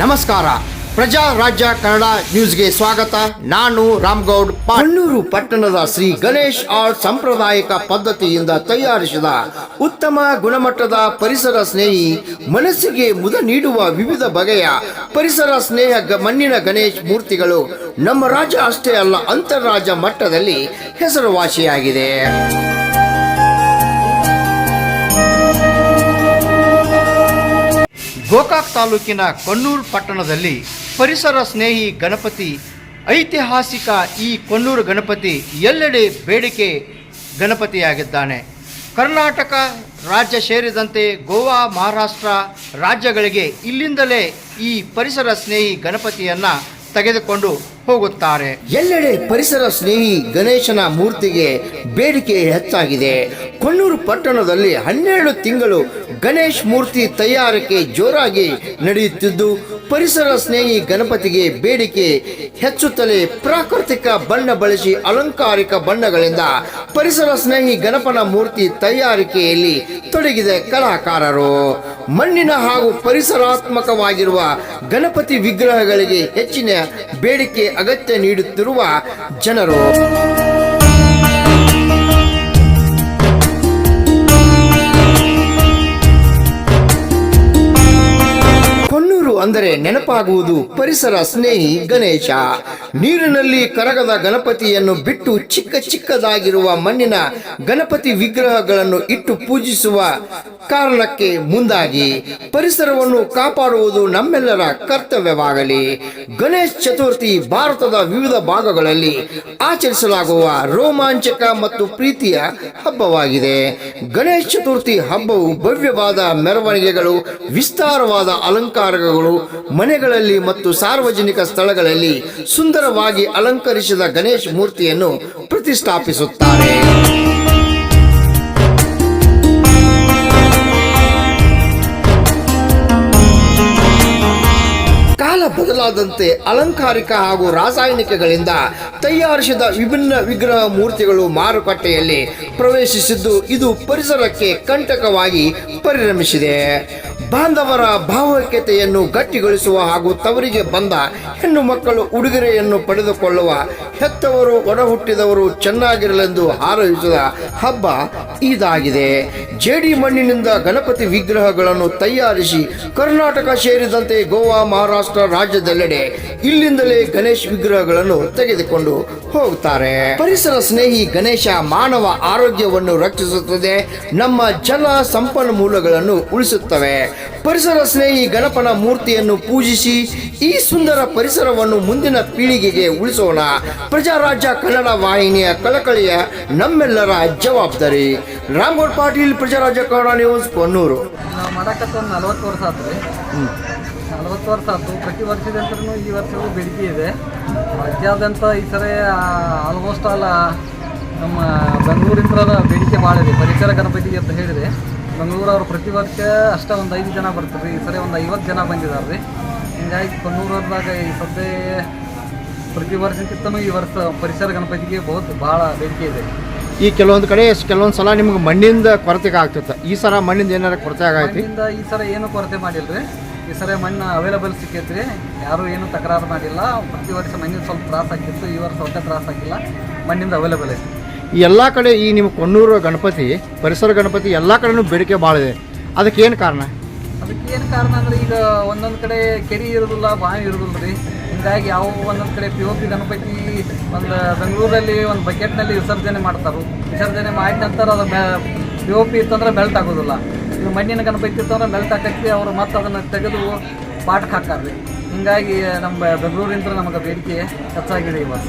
ನಮಸ್ಕಾರ. ಪ್ರಜಾ ರಾಜ್ಯ ಕನ್ನಡ ನ್ಯೂಸ್ಗೆ ಸ್ವಾಗತ. ನಾನು ರಾಮ್ಗೌಡ್ ಪಣ್ಣೂರು ಪಟ್ಟಣದ ಶ್ರೀ ಗಣೇಶ್ ಆರ್ಟ್ ಸಾಂಪ್ರದಾಯಿಕ ಪದ್ಧತಿಯಿಂದ ತಯಾರಿಸಿದ ಉತ್ತಮ ಗುಣಮಟ್ಟದ ಪರಿಸರ ಸ್ನೇಹಿ ಮನಸ್ಸಿಗೆ ಮುದ ನೀಡುವ ವಿವಿಧ ಬಗೆಯ ಪರಿಸರ ಸ್ನೇಹ ಮಣ್ಣಿನ ಗಣೇಶ್ ಮೂರ್ತಿಗಳು ನಮ್ಮ ರಾಜ್ಯ ಅಷ್ಟೇ ಅಲ್ಲ ಅಂತಾರಾಜ್ಯ ಮಟ್ಟದಲ್ಲಿ ಹೆಸರುವಾಸಿಯಾಗಿದೆ. ಗೋಕಾಕ್ ತಾಲೂಕಿನ ಕೊನ್ನೂರು ಪಟ್ಟಣದಲ್ಲಿ ಪರಿಸರ ಸ್ನೇಹಿ ಗಣಪತಿ, ಐತಿಹಾಸಿಕ ಈ ಕೊನ್ನೂರು ಗಣಪತಿ ಎಲ್ಲೆಡೆ ಬೇಡಿಕೆ ಗಣಪತಿಯಾಗಿದ್ದಾನೆ. ಕರ್ನಾಟಕ ರಾಜ್ಯ ಸೇರಿದಂತೆ ಗೋವಾ, ಮಹಾರಾಷ್ಟ್ರ ರಾಜ್ಯಗಳಿಗೆ ಇಲ್ಲಿಂದಲೇ ಈ ಪರಿಸರ ಸ್ನೇಹಿ ಗಣಪತಿಯನ್ನ ತೆಗೆದುಕೊಂಡು ಹೋಗುತ್ತಾರೆ. ಎಲ್ಲೆಡೆ ಪರಿಸರ ಸ್ನೇಹಿ ಗಣೇಶನ ಮೂರ್ತಿಗೆ ಬೇಡಿಕೆ ಹೆಚ್ಚಾಗಿದೆ. ಕೊಣ್ಣೂರು ಪಟ್ಟಣದಲ್ಲಿ ಹನ್ನೆರಡು ತಿಂಗಳು ಗಣೇಶ್ ಮೂರ್ತಿ ತಯಾರಿಕೆ ಜೋರಾಗಿ ನಡೆಯುತ್ತಿದ್ದು, ಪರಿಸರ ಸ್ನೇಹಿ ಗಣಪತಿಗೆ ಬೇಡಿಕೆ ಹೆಚ್ಚುತ್ತಲೇ ಪ್ರಾಕೃತಿಕ ಬಣ್ಣ ಬಳಸಿ ಅಲಂಕಾರಿಕ ಬಣ್ಣಗಳಿಂದ ಪರಿಸರ ಸ್ನೇಹಿ ಗಣಪನ ಮೂರ್ತಿ ತಯಾರಿಕೆಯಲ್ಲಿ ತೊಡಗಿದೆ ಕಲಾಕಾರರು. ಮಣ್ಣಿನ ಹಾಗೂ ಪರಿಸರಾತ್ಮಕವಾಗಿರುವ ಗಣಪತಿ ವಿಗ್ರಹಗಳಿಗೆ ಹೆಚ್ಚಿನ ಬೇಡಿಕೆ ಅಗತ್ಯ ನೀಡುತ್ತಿರುವ ಜನರು. ಅಂದರೆ ನೆನಪಾಗುವುದು ಪರಿಸರ ಸ್ನೇಹಿ ಗಣೇಶ. ನೀರಿನಲ್ಲಿ ಕರಗದ ಗಣಪತಿಯನ್ನು ಬಿಟ್ಟು ಚಿಕ್ಕ ಚಿಕ್ಕದಾಗಿರುವ ಮಣ್ಣಿನ ಗಣಪತಿ ವಿಗ್ರಹಗಳನ್ನು ಇಟ್ಟು ಪೂಜಿಸುವ ಕಾರಣಕ್ಕೆ ಮುಂದಾಗಿ ಪರಿಸರವನ್ನು ಕಾಪಾಡುವುದು ನಮ್ಮೆಲ್ಲರ ಕರ್ತವ್ಯವಾಗಲಿ. ಗಣೇಶ್ ಚತುರ್ಥಿ ಭಾರತದ ವಿವಿಧ ಭಾಗಗಳಲ್ಲಿ ಆಚರಿಸಲಾಗುವ ರೋಮಾಂಚಕ ಮತ್ತು ಪ್ರೀತಿಯ ಹಬ್ಬವಾಗಿದೆ. ಗಣೇಶ್ ಚತುರ್ಥಿ ಹಬ್ಬವು ಭವ್ಯವಾದ ಮೆರವಣಿಗೆಗಳು, ವಿಸ್ತಾರವಾದ ಅಲಂಕಾರಗಳು ಮನೆಗಳಲ್ಲಿ ಮತ್ತು ಸಾರ್ವಜನಿಕ ಸ್ಥಳಗಳಲ್ಲಿ ಸುಂದರವಾಗಿ ಅಲಂಕರಿಸಿದ ಗಣೇಶ ಮೂರ್ತಿಯನ್ನು ಪ್ರತಿಷ್ಠಾಪಿಸುತ್ತಾರೆ. ಕಾಲ ಬದಲಾದಂತೆ ಅಲಂಕಾರಿಕ ಹಾಗೂ ರಾಸಾಯನಿಕಗಳಿಂದ ತಯಾರಿಸಿದ ವಿಭಿನ್ನ ವಿಗ್ರಹ ಮೂರ್ತಿಗಳು ಮಾರುಕಟ್ಟೆಯಲ್ಲಿ ಪ್ರವೇಶಿಸಿದ್ದು ಇದು ಪರಿಸರಕ್ಕೆ ಕಂಟಕವಾಗಿ ಪರಿಣಮಿಸಿದೆ. ಬಾಂಧವರ ಭಾವೈಕ್ಯತೆಯನ್ನು ಗಟ್ಟಿಗೊಳಿಸುವ ಹಾಗೂ ತವರಿಗೆ ಬಂದ ಹೆಣ್ಣು ಮಕ್ಕಳು ಉಡುಗೊರೆಯನ್ನು ಪಡೆದುಕೊಳ್ಳುವ ಹೆತ್ತವರು ಒಡಹುಟ್ಟಿದವರು ಚೆನ್ನಾಗಿರಲೆಂದು ಹಾರೈಸಿದ ಹಬ್ಬ ಇದಾಗಿದೆ. ಜೇಡಿ ಮಣ್ಣಿನಿಂದ ಗಣಪತಿ ವಿಗ್ರಹಗಳನ್ನು ತಯಾರಿಸಿ ಕರ್ನಾಟಕ ಸೇರಿದಂತೆ ಗೋವಾ, ಮಹಾರಾಷ್ಟ್ರ ರಾಜ್ಯದೆಲ್ಲೆಡೆ ಇಲ್ಲಿಂದಲೇ ಗಣೇಶ್ ವಿಗ್ರಹಗಳನ್ನು ತೆಗೆದುಕೊಂಡು ಹೋಗುತ್ತಾರೆ. ಪರಿಸರ ಸ್ನೇಹಿ ಗಣೇಶ ಮಾನವ ಆರೋಗ್ಯವನ್ನು ರಕ್ಷಿಸುತ್ತದೆ. ನಮ್ಮ ಜಲ ಸಂಪನ್ಮೂಲಗಳನ್ನು ಉಳಿಸುತ್ತವೆ. ಪರಿಸರ ಸ್ನೇಹಿ ಗಣಪನ ಮೂರ್ತಿಯನ್ನು ಪೂಜಿಸಿ ಈ ಸುಂದರ ಪರಿಸರವನ್ನು ಮುಂದಿನ ಪೀಳಿಗೆಗೆ ಉಳಿಸೋಣ. ಪ್ರಜಾರಾಜ್ಯ ಕನ್ನಡ ವಾಹಿನಿಯ ಕಳಕಳಿಯ ನಮ್ಮೆಲ್ಲರ ಜವಾಬ್ದಾರಿ. ರಾಮ್ಗೌಡ್ ಪಾಟೀಲ್ ಪ್ರಜಾರಾಜ್ಯ ಕನ್ನಡ ನ್ಯೂಸ್ ಕೊನ್ನೂರು ನಾವು ಒಂದು ವರ್ಷ ಆತು ರೀ. ನಲವತ್ತು ವರ್ಷ ಆಯ್ತು ಪ್ರತಿ ವರ್ಷದಂತೂ ಈ ವರ್ಷವೂ ಬೇಡಿಕೆ ಇದೆ. ರಾಜ್ಯಾದ್ಯಂತ ಈ ಸರಿ ಆಲ್ಮೋಸ್ಟ್ ಆಲ್ ನಮ್ಮ ಬೆಂಗಳೂರಿಂದ ಬೇಡಿಕೆ ಭಾಳ ಇದೆ. ಪರಿಸರ ಗಣಪತಿಗೆ ಅಂತ ಹೇಳಿದೆ ಬೆಂಗಳೂರವ್ರು ಪ್ರತಿ ವರ್ಷ ಅಷ್ಟೇ ಒಂದು ಐದು ಜನ ಬರ್ತಾರೆ. ಈ ಸರಿ ಒಂದು ಐವತ್ತು ಜನ ಬಂದಿದ್ದಾರೆ. ರೀ ಹಿಂಗಾಗಿ ಕೊನ್ನೂರದಾಗ ಈ ಸದ್ಯ ಪ್ರತಿ ವರ್ಷಕ್ಕಿಂತನೂ ಈ ವರ್ಷ ಪರಿಸರ ಗಣಪತಿಗೆ ಬಹುತ್ ಭಾಳ ಬೇಡಿಕೆ ಇದೆ. ಈ ಕೆಲವೊಂದು ಕಡೆ ಕೆಲವೊಂದು ಸಲ ನಿಮ್ಗೆ ಮಣ್ಣಿಂದ ಕೊರತೆ ಆಗ್ತಿತ್ತು. ಈ ಸಲ ಮಣ್ಣಿಂದ ಏನಾರ ಕೊರತೆ ಆಗೈತಿ? ಮಣ್ಣಿಂದ ಈ ಸಲ ಏನು ಕೊರತೆ ಮಾಡಿಲ್ರಿ. ಈ ಸರಿ ಮಣ್ಣು ಅವೈಲಬಲ್ ಸಿಕ್ಕೈತ್ರಿ. ಯಾರು ಏನು ತಕರಾರು ಮಾಡಿಲ್ಲ. ಪ್ರತಿ ವರ್ಷ ಮಣ್ಣಿನ ಸ್ವಲ್ಪ ತ್ರಾಸ ಆಗಿತ್ತು ಈ ವರ್ಷ ಸ್ವಲ್ಪ ತ್ರಾಸ ಆಗಿಲ್ಲ. ಮಣ್ಣಿಂದ ಅವೈಲಬಲ್ ಐತಿ. ಈ ಎಲ್ಲ ಕಡೆ ಈ ನಿಮ್ಮ ಕೊಣ್ಣೂರು ಗಣಪತಿ, ಪರಿಸರ ಗಣಪತಿ ಎಲ್ಲ ಕಡೆನೂ ಬೇಡಿಕೆ ಭಾಳ ಇದೆ. ಅದಕ್ಕೆ ಏನು ಕಾರಣ? ಅದಕ್ಕೆ ಏನು ಕಾರಣ ಅಂದ್ರೆ ಈಗ ಒಂದೊಂದು ಕಡೆ ಕೆರೆ ಇರೋದಿಲ್ಲ, ಬಾವಿ ಇರೋದಿಲ್ಲ ರೀ. ಹಿಂಗಾಗಿ ಯಾವ ಒಂದೊಂದು ಕಡೆ ಪಿ ಓ ಪಿ ಗಣಪತಿ ಒಂದು ಬೆಂಗಳೂರಲ್ಲಿ ಒಂದು ಬಕೆಟ್ನಲ್ಲಿ ವಿಸರ್ಜನೆ ಮಾಡ್ತಾರೆ. ವಿಸರ್ಜನೆ ಮಾಡಿದ ನಂತರ ಅದು ಪಿ ಓ ಪಿ ಇತ್ತಂದ್ರೆ ಬೆಲ್ಟ್ ಆಗೋದಿಲ್ಲ. ಇದು ಮಣ್ಣಿನ ಗಣಪತಿ ಇತ್ತಂದ್ರೆ ಬೆಲ್ಟ್ ಹಾಕಕ್ಕೆ ಅವರು ಮತ್ತೆ ಅದನ್ನು ತೆಗೆದು ಪಾಠಕ್ಕೆ ಹಾಕ್ತಾರೆ ರೀ. ಹಿಂಗಾಗಿ ನಮ್ಮ ಬೆಂಗಳೂರಿಂದ ನಮಗೆ ಬೇಡಿಕೆ ಹೆಚ್ಚಾಗಿದೆ ಈ ವರ್ಷ.